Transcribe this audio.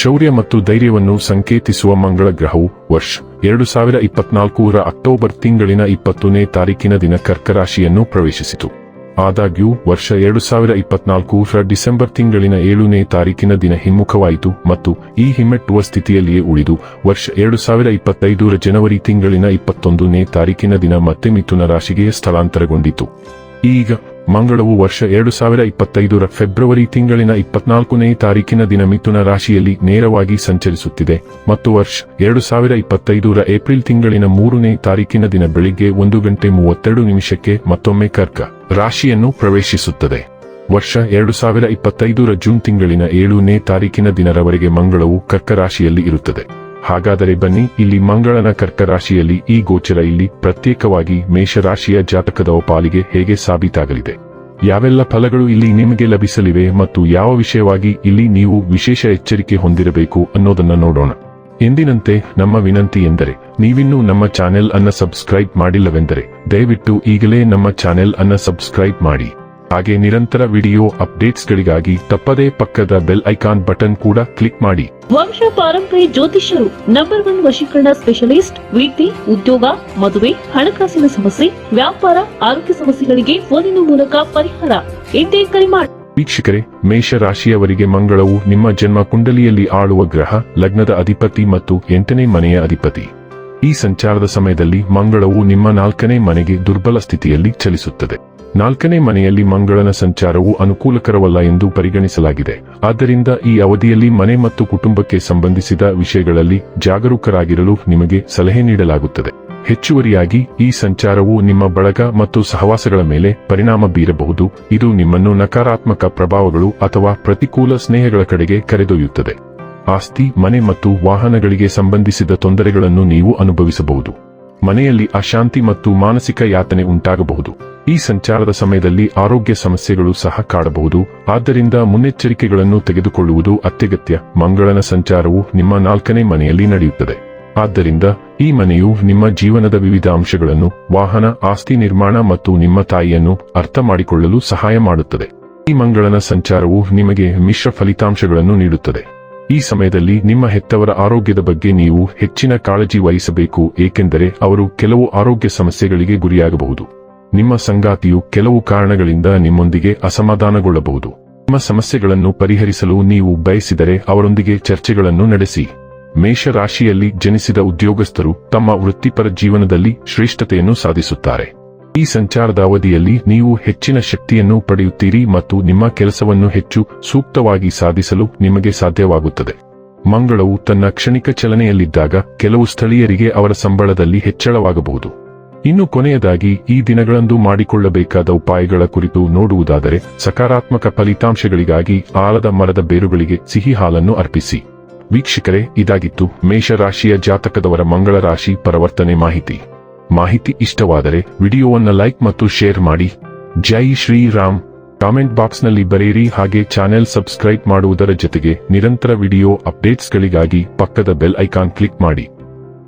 ಶೌರ್ಯ ಮತ್ತು ಧೈರ್ಯವನ್ನು ಸಂಕೇತಿಸುವ ಮಂಗಳ ಗ್ರಹವು ವರ್ಷ ಎರಡು ಸಾವಿರ ಇಪ್ಪತ್ನಾಲ್ಕೂರ ಅಕ್ಟೋಬರ್ ತಿಂಗಳಿನ ಇಪ್ಪತ್ತನೇ ತಾರೀಕಿನ ದಿನ ಕರ್ಕರಾಶಿಯನ್ನು ಪ್ರವೇಶಿಸಿತು. ಆದಾಗ್ಯೂ, ವರ್ಷ ಎರಡು ಸಾವಿರ ಇಪ್ಪತ್ನಾಲ್ಕರ ಡಿಸೆಂಬರ್ ತಿಂಗಳಿನ ಏಳನೇ ತಾರೀಕಿನ ದಿನ ಹಿಮ್ಮುಖವಾಯಿತು ಮತ್ತು ಈ ಹಿಮ್ಮೆಟ್ಟುವ ಸ್ಥಿತಿಯಲ್ಲಿಯೇ ಉಳಿದು, ವರ್ಷ ಎರಡು ಸಾವಿರ ಇಪ್ಪತ್ತೈದರ ಜನವರಿ ತಿಂಗಳಿನ ಇಪ್ಪತ್ತೊಂದನೇ ತಾರೀಕಿನ ದಿನ ಮತ್ತೆ ಮಿಥುನ ರಾಶಿಗೆ ಸ್ಥಳಾಂತರಗೊಂಡಿತು. ಈಗ ಮಂಗಳವು ವರ್ಷ ಎರಡು ಸಾವಿರ ಇಪ್ಪತ್ತೈದರ ಫೆಬ್ರವರಿ ತಿಂಗಳಿನ ಇಪ್ಪತ್ನಾಲ್ಕನೇ ತಾರೀಕಿನ ದಿನ ಮಿಥುನ ರಾಶಿಯಲ್ಲಿ ನೇರವಾಗಿ ಸಂಚರಿಸುತ್ತಿದೆ. ಮತ್ತು ವರ್ಷ ಎರಡು ಸಾವಿರ ಇಪ್ಪತ್ತೈದರ ಏಪ್ರಿಲ್ ತಿಂಗಳಿನ ಮೂರನೇ ತಾರೀಕಿನ ದಿನ ಬೆಳಿಗ್ಗೆ ಒಂದು ಗಂಟೆ ಮೂವತ್ತೆರಡು ನಿಮಿಷಕ್ಕೆ ಮತ್ತೊಮ್ಮೆ ಕರ್ಕ ರಾಶಿಯನ್ನು ಪ್ರವೇಶಿಸುತ್ತದೆ. ವರ್ಷ ಎರಡು ಸಾವಿರ ಇಪ್ಪತ್ತೈದರ ಜೂನ್ ತಿಂಗಳಿನ ಏಳನೇ ತಾರೀಕಿನ ದಿನರವರೆಗೆ ಮಂಗಳವು ಕರ್ಕ ರಾಶಿಯಲ್ಲಿ ಇರುತ್ತದೆ. ಹಾಗಾದರೆ ಬನ್ನಿ, ಇಲ್ಲಿ ಮಂಗಳನ ಕರ್ಕ ರಾಶಿಯಲ್ಲಿ ಈ ಗೋಚರ ಇಲ್ಲಿ ಪ್ರತ್ಯೇಕವಾಗಿ ಮೇಷರಾಶಿಯ ಜಾತಕದ ಪಾಲಿಗೆ ಹೇಗೆ ಸಾಬೀತಾಗಲಿದೆ? ಯಾವೆಲ್ಲ ಫಲಗಳು ಇಲ್ಲಿ ನಿಮಗೆ ಲಭಿಸಲಿವೆ ಮತ್ತು ಯಾವ ವಿಷಯವಾಗಿ ಇಲ್ಲಿ ನೀವು ವಿಶೇಷ ಎಚ್ಚರಿಕೆ ಹೊಂದಿರಬೇಕು ಅನ್ನೋದನ್ನ ನೋಡೋಣ. ಎಂದಿನಂತೆ, ನಮ್ಮ ವಿನಂತಿ ಎಂದರೆ, ನೀವಿನ್ನೂ ನಮ್ಮ ಚಾನೆಲ್ ಅನ್ನ ಸಬ್ಸ್ಕ್ರೈಬ್ ಮಾಡಿಲ್ಲವೆಂದರೆ, ದಯವಿಟ್ಟು ಈಗಲೇ ನಮ್ಮ ಚಾನೆಲ್ ಅನ್ನ ಸಬ್ಸ್ಕ್ರೈಬ್ ಮಾಡಿ. ಹಾಗೆ ನಿರಂತರ ವಿಡಿಯೋ ಅಪ್ಡೇಟ್ಸ್ ಗಳಿಗಾಗಿ ತಪ್ಪದೇ ಪಕ್ಕದ ಬೆಲ್ ಐಕಾನ್ ಬಟನ್ ಕೂಡ ಕ್ಲಿಕ್ ಮಾಡಿ. ವಂಶ ಪಾರಂಪರ್ಯ ಜ್ಯೋತಿಷ್ಯರು ನಂಬರ್ ಒನ್ ವಶೀಕರಣ ಸ್ಪೆಷಲಿಸ್ಟ್ ವೃತ್ತಿ ಉದ್ಯೋಗ ಮದುವೆ ಹಣಕಾಸಿನ ಸಮಸ್ಯೆ ವ್ಯಾಪಾರ ಆರೋಗ್ಯ ಸಮಸ್ಯೆಗಳಿಗೆ ಫೋನಿನ ಮೂಲಕ ಪರಿಹಾರ. ಎಂದೇ ಕರೆ ಮಾಡಿ ವೀಕ್ಷಕರೇ ಮೇಷ ರಾಶಿಯವರಿಗೆ ಮಂಗಳವು ನಿಮ್ಮ ಜನ್ಮ ಕುಂಡಲಿಯಲ್ಲಿ ಆಳುವ ಗ್ರಹ ಲಗ್ನದ ಅಧಿಪತಿ ಮತ್ತು ಎಂಟನೇ ಮನೆಯ ಅಧಿಪತಿ. ಈ ಸಂಚಾರದ ಸಮಯದಲ್ಲಿ ಮಂಗಳವು ನಿಮ್ಮ ನಾಲ್ಕನೇ ಮನೆಗೆ ದುರ್ಬಲ ಸ್ಥಿತಿಯಲ್ಲಿ ಚಲಿಸುತ್ತದೆ. ನಾಲ್ಕನೇ ಮನೆಯಲ್ಲಿ ಮಂಗಳನ ಸಂಚಾರವು ಅನುಕೂಲಕರವಲ್ಲ ಎಂದು ಪರಿಗಣಿಸಲಾಗಿದೆ. ಆದ್ದರಿಂದ ಈ ಅವಧಿಯಲ್ಲಿ ಮನೆ ಮತ್ತು ಕುಟುಂಬಕ್ಕೆ ಸಂಬಂಧಿಸಿದ ವಿಷಯಗಳಲ್ಲಿ ಜಾಗರೂಕರಾಗಿರಲು ನಿಮಗೆ ಸಲಹೆ ನೀಡಲಾಗುತ್ತದೆ. ಹೆಚ್ಚುವರಿಯಾಗಿ, ಈ ಸಂಚಾರವು ನಿಮ್ಮ ಬಳಗ ಮತ್ತು ಸಹವಾಸಗಳ ಮೇಲೆ ಪರಿಣಾಮ ಬೀರಬಹುದು. ಇದು ನಿಮ್ಮನ್ನು ನಕಾರಾತ್ಮಕ ಪ್ರಭಾವಗಳು ಅಥವಾ ಪ್ರತಿಕೂಲ ಸ್ನೇಹಗಳ ಕಡೆಗೆ ಕರೆದೊಯ್ಯುತ್ತದೆ. ಆಸ್ತಿ, ಮನೆ ಮತ್ತು ವಾಹನಗಳಿಗೆ ಸಂಬಂಧಿಸಿದ ತೊಂದರೆಗಳನ್ನು ನೀವು ಅನುಭವಿಸಬಹುದು. ಮನೆಯಲ್ಲಿ ಅಶಾಂತಿ ಮತ್ತು ಮಾನಸಿಕ ಯಾತನೆ ಉಂಟಾಗಬಹುದು. ಈ ಸಂಚಾರದ ಸಮಯದಲ್ಲಿ ಆರೋಗ್ಯ ಸಮಸ್ಯೆಗಳು ಸಹ ಕಾಡಬಹುದು. ಆದ್ದರಿಂದ ಮುನ್ನೆಚ್ಚರಿಕೆಗಳನ್ನು ತೆಗೆದುಕೊಳ್ಳುವುದು ಅತ್ಯಗತ್ಯ. ಮಂಗಳನ ಸಂಚಾರವು ನಿಮ್ಮ ನಾಲ್ಕನೇ ಮನೆಯಲ್ಲಿ ನಡೆಯುತ್ತದೆ. ಆದ್ದರಿಂದ ಈ ಮನೆಯು ನಿಮ್ಮ ಜೀವನದ ವಿವಿಧ ಅಂಶಗಳನ್ನು, ವಾಹನ, ಆಸ್ತಿ ನಿರ್ಮಾಣ ಮತ್ತು ನಿಮ್ಮ ತಾಯಿಯನ್ನು ಅರ್ಥ ಮಾಡಿಕೊಳ್ಳಲು ಸಹಾಯ ಮಾಡುತ್ತದೆ. ಈ ಮಂಗಳನ ಸಂಚಾರವು ನಿಮಗೆ ಮಿಶ್ರ ಫಲಿತಾಂಶಗಳನ್ನು ನೀಡುತ್ತದೆ. ಈ ಸಮಯದಲ್ಲಿ ನಿಮ್ಮ ಹೆತ್ತವರ ಆರೋಗ್ಯದ ಬಗ್ಗೆ ನೀವು ಹೆಚ್ಚಿನ ಕಾಳಜಿ ವಹಿಸಬೇಕು, ಏಕೆಂದರೆ ಅವರು ಕೆಲವು ಆರೋಗ್ಯ ಸಮಸ್ಯೆಗಳಿಗೆ ಗುರಿಯಾಗಬಹುದು. ನಿಮ್ಮ ಸಂಗಾತಿಯು ಕೆಲವು ಕಾರಣಗಳಿಂದ ನಿಮ್ಮೊಂದಿಗೆ ಅಸಮಾಧಾನಗೊಳ್ಳಬಹುದು. ನಿಮ್ಮ ಸಮಸ್ಯೆಗಳನ್ನು ಪರಿಹರಿಸಲು ನೀವು ಬಯಸಿದರೆ ಅವರೊಂದಿಗೆ ಚರ್ಚೆಗಳನ್ನು ನಡೆಸಿ. ಮೇಷರಾಶಿಯಲ್ಲಿ ಜನಿಸಿದ ಉದ್ಯೋಗಸ್ಥರು ತಮ್ಮ ವೃತ್ತಿಪರ ಜೀವನದಲ್ಲಿ ಶ್ರೇಷ್ಠತೆಯನ್ನು ಸಾಧಿಸುತ್ತಾರೆ. ಈ ಸಂಚಾರದ ಅವಧಿಯಲ್ಲಿ ನೀವು ಹೆಚ್ಚಿನ ಶಕ್ತಿಯನ್ನು ಪಡೆಯುತ್ತೀರಿ ಮತ್ತು ನಿಮ್ಮ ಕೆಲಸವನ್ನು ಹೆಚ್ಚು ಸೂಕ್ತವಾಗಿ ಸಾಧಿಸಲು ನಿಮಗೆ ಸಾಧ್ಯವಾಗುತ್ತದೆ. ಮಂಗಳವು ತನ್ನ ಕ್ಷಣಿಕ ಚಲನೆಯಲ್ಲಿದ್ದಾಗ ಕೆಲವು ಸ್ಥಳೀಯರಿಗೆ ಅವರ ಸಂಬಳದಲ್ಲಿ ಹೆಚ್ಚಳವಾಗಬಹುದು. ಇನ್ನು ಕೊನೆಯದಾಗಿ, ಈ ದಿನಗಳಂದು ಮಾಡಿಕೊಳ್ಳಬೇಕಾದ ಉಪಾಯಗಳ ಕುರಿತು ನೋಡುವುದಾದರೆ, ಸಕಾರಾತ್ಮಕ ಫಲಿತಾಂಶಗಳಿಗಾಗಿ ಆಲದ ಮರದ ಬೇರುಗಳಿಗೆ ಸಿಹಿ ಹಾಲನ್ನು ಅರ್ಪಿಸಿ. ವೀಕ್ಷಕರೇ, ಇದಾಗಿತ್ತು ಮೇಷರಾಶಿಯ ಜಾತಕದವರ ಮಂಗಳ ರಾಶಿ ಪರಿವರ್ತನೆ ಮಾಹಿತಿ. ಮಾಹಿತಿ ಇಷ್ಟವಾದರೆ, ವಿಡಿಯೋವನ್ನು ಲೈಕ್ ಮತ್ತು ಶೇರ್ ಮಾಡಿ. ಜೈ ಶ್ರೀರಾಮ್. ಕಾಮೆಂಟ್ ಬಾಕ್ಸ್ನಲ್ಲಿ ಬರೆಯಿರಿ ಹಾಗೆ ಚಾನೆಲ್ ಸಬ್ಸ್ಕ್ರೈಬ್ ಮಾಡುವುದರ ಜೊತೆಗೆ ನಿರಂತರ ವಿಡಿಯೋ ಅಪ್ಡೇಟ್ಸ್ಗಳಿಗಾಗಿ ಪಕ್ಕದ ಬೆಲ್ ಐಕಾನ್ ಕ್ಲಿಕ್ ಮಾಡಿ.